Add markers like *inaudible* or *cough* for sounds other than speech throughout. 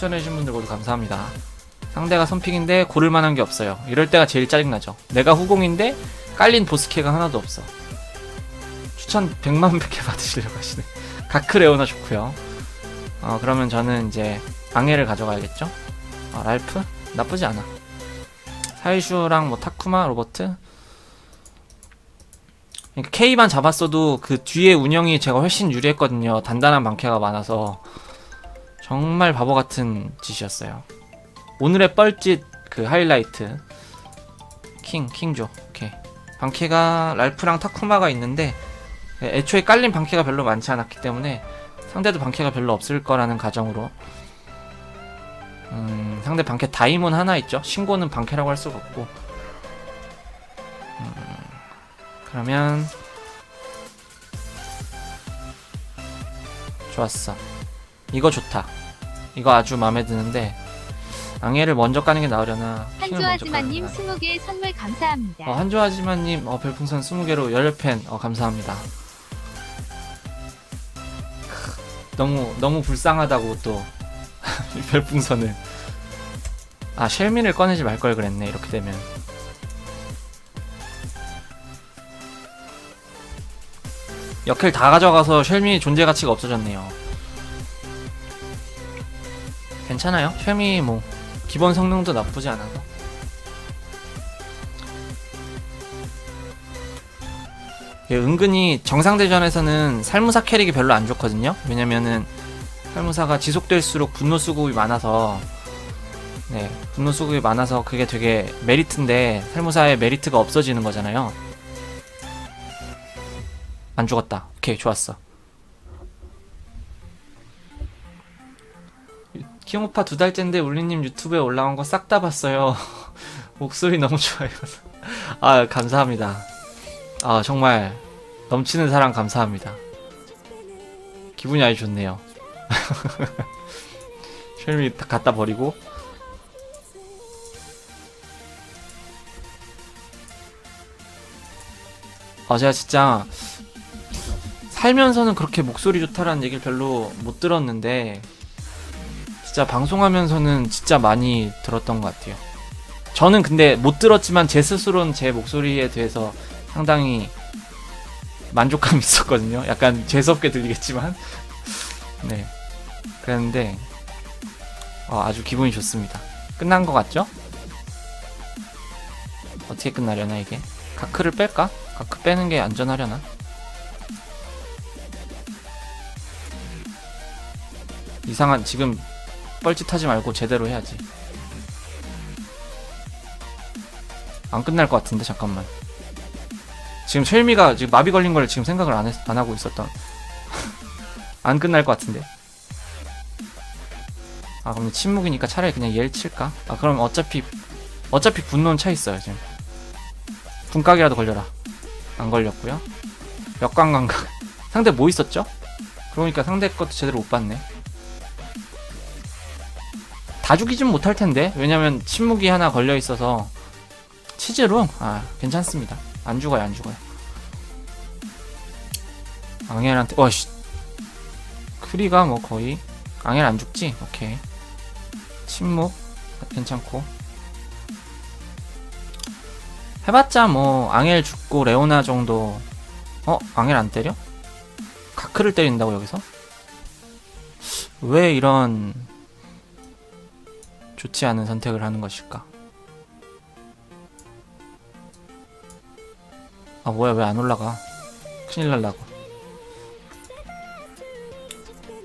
추천해주신 분들 모두 감사합니다. 상대가 선픽인데 고를 만한 게 없어요. 이럴 때가 제일 짜증나죠. 내가 후공인데 깔린 보스캐가 하나도 없어. 추천 100만 100개 *laughs* 받으시려고 하시네. 가크레오나 좋고요. 어, 그러면 저는 이제 앙해를 가져가야겠죠? 아, 랄프? 나쁘지 않아. 사이슈랑 뭐 타쿠마, 로버트? 그러니까 K만 잡았어도 그 뒤에 운영이 제가 훨씬 유리했거든요. 단단한 방캐가 많아서. 정말 바보 같은 짓이었어요. 오늘의 뻘짓 그 하이라이트. 킹, 킹조. 오케이. 방캐가 랄프랑 타쿠마가 있는데 애초에 깔린 방캐가 별로 많지 않았기 때문에 상대도 방캐가 별로 없을 거라는 가정으로 음, 상대 방캐 다이몬 하나 있죠. 신고는 방캐라고 할 수가 없고 음, 그러면 좋았어. 이거 좋다. 이거 아주 마음에 드는데 앙해를 먼저 까는 게 나으려나 까려나. 20개 선물 감사합니다. 어, 한조하지만님 어, 별풍선 20개로 열렬팬 어, 감사합니다. 크, 너무 너무 불쌍하다고 또 *laughs* 별풍선을 아 쉘민을 꺼내지 말 걸 그랬네 이렇게 되면 역킬 다 가져가서 쉘미 존재 가치가 없어졌네요. 괜찮아요. 쉘미 뭐 기본 성능도 나쁘지 않아서. 예, 은근히 정상 대전에서는 살무사 캐릭이 별로 안 좋거든요. 왜냐면은 살무사가 지속될수록 분노 수급이 많아서 네, 분노 수급이 많아서 그게 되게 메리트인데 살무사의 메리트가 없어지는 거잖아요. 안 죽었다. 오케이, 좋았어. 키오파 두 달째인데 울리님 유튜브에 올라온 거 싹 다 봤어요. *laughs* 목소리 너무 좋아요. *laughs* 아, 감사합니다. 아 정말 넘치는 사랑 감사합니다. 기분이 아주 좋네요. *laughs* 쉘미 다 갖다 버리고 아 제가 진짜 살면서는 그렇게 목소리 좋다라는 얘기를 별로 못 들었는데 진짜 방송하면서는 진짜 많이 들었던 것 같아요. 저는 근데 못 들었지만 제 스스로는 제 목소리에 대해서 상당히 만족감이 *laughs* 있었거든요. 약간 재수없게 들리겠지만. *laughs* 네. 그랬는데, 어, 아주 기분이 좋습니다. 끝난 것 같죠? 어떻게 끝나려나, 이게? 가크를 뺄까? 가크 빼는 게 안전하려나? 이상한, 지금 뻘짓하지 말고 제대로 해야지. 안 끝날 것 같은데, 잠깐만. 지금 쉘미가 지금 마비 걸린 걸 지금 생각을 안, 했, 안 하고 있었던. *laughs* 안 끝날 것 같은데. 아, 그럼 침묵이니까 차라리 그냥 얘를 칠까? 아, 그럼 어차피, 어차피 분노는 차 있어요, 지금. 분각이라도 걸려라. 안 걸렸고요. 역광감각. *laughs* 상대 뭐 있었죠? 그러니까 상대 것도 제대로 못 봤네. 다 죽이진 못할 텐데. 왜냐면 침묵이 하나 걸려 있어서. 치즈로? 아, 괜찮습니다. 안 죽어요, 안 죽어요. 앙헬한테, 와씨. 크리가 뭐 거의. 앙헬 안 죽지? 오케이. 침묵. 괜찮고. 해봤자 뭐, 앙헬 죽고 레오나 정도. 어? 앙헬 안 때려? 가크를 때린다고 여기서? 왜 이런 좋지 않은 선택을 하는 것일까? 아 뭐야 왜 안 올라가? 큰일 날라고.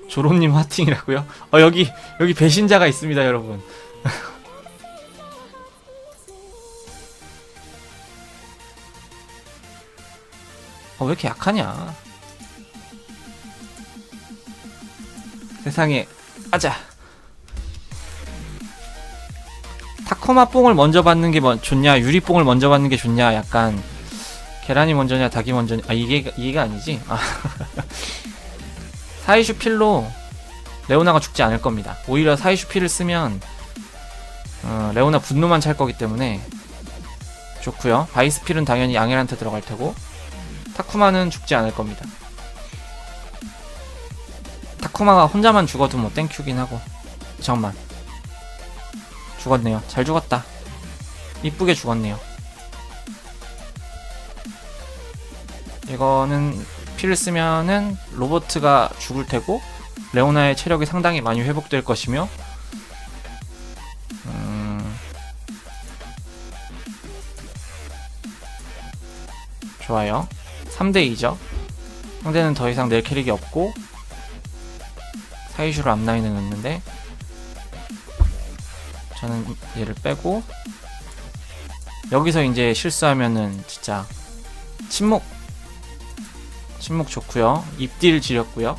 조로님 화팅이라고요? 어 여기 여기 배신자가 있습니다 여러분. *laughs* 어왜 이렇게 약하냐? 세상에 아자 타코마 뽕을 먼저 받는 게 뭐, 좋냐 유리 뽕을 먼저 받는 게 좋냐 약간 계란이 먼저냐 닭이 먼저냐. 아 이게 이게 아니지? 아. *laughs* 사이슈 필로 레오나가 죽지 않을 겁니다. 오히려 사이슈 필을 쓰면 어, 레오나 분노만 찰 거기 때문에 좋고요. 바이스 필은 당연히 양헬한테 들어갈 테고 타쿠마는 죽지 않을 겁니다. 타쿠마가 혼자만 죽어도 뭐 땡큐긴 하고. 잠깐만 죽었네요. 잘 죽었다. 이쁘게 죽었네요. 이거는 피를 쓰면은 로보트가 죽을 테고 레오나의 체력이 상당히 많이 회복될 것이며 음... 좋아요. 3대2죠. 상대는 더 이상 낼 캐릭이 없고 사이슈로 앞라인을 넣는데 저는 얘를 빼고 여기서 이제 실수하면은 진짜 침묵 침묵 좋고요. 입딜 지렸고요.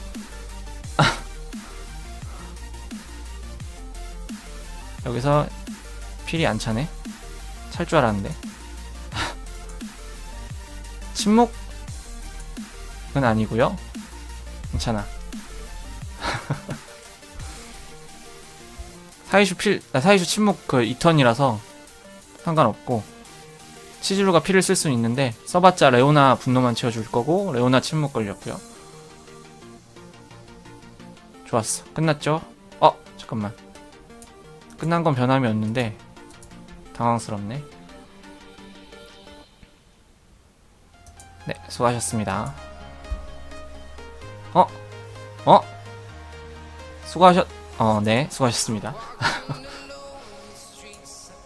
*laughs* 여기서 필이 안 차네. 찰 줄 알았는데. *laughs* 침묵은 아니고요. 괜찮아 *laughs* 사이슈 필, 아, 사이슈 침묵 그 2턴이라서 상관없고 치즈루가 피를 쓸 수는 있는데 써봤자 레오나 분노만 채워줄 거고 레오나 침묵 걸렸고요. 좋았어. 끝났죠? 어 잠깐만. 끝난 건 변함이 없는데 당황스럽네. 네 수고하셨습니다. 어? 어? 수고하셨... 어, 네, 수고하셨습니다.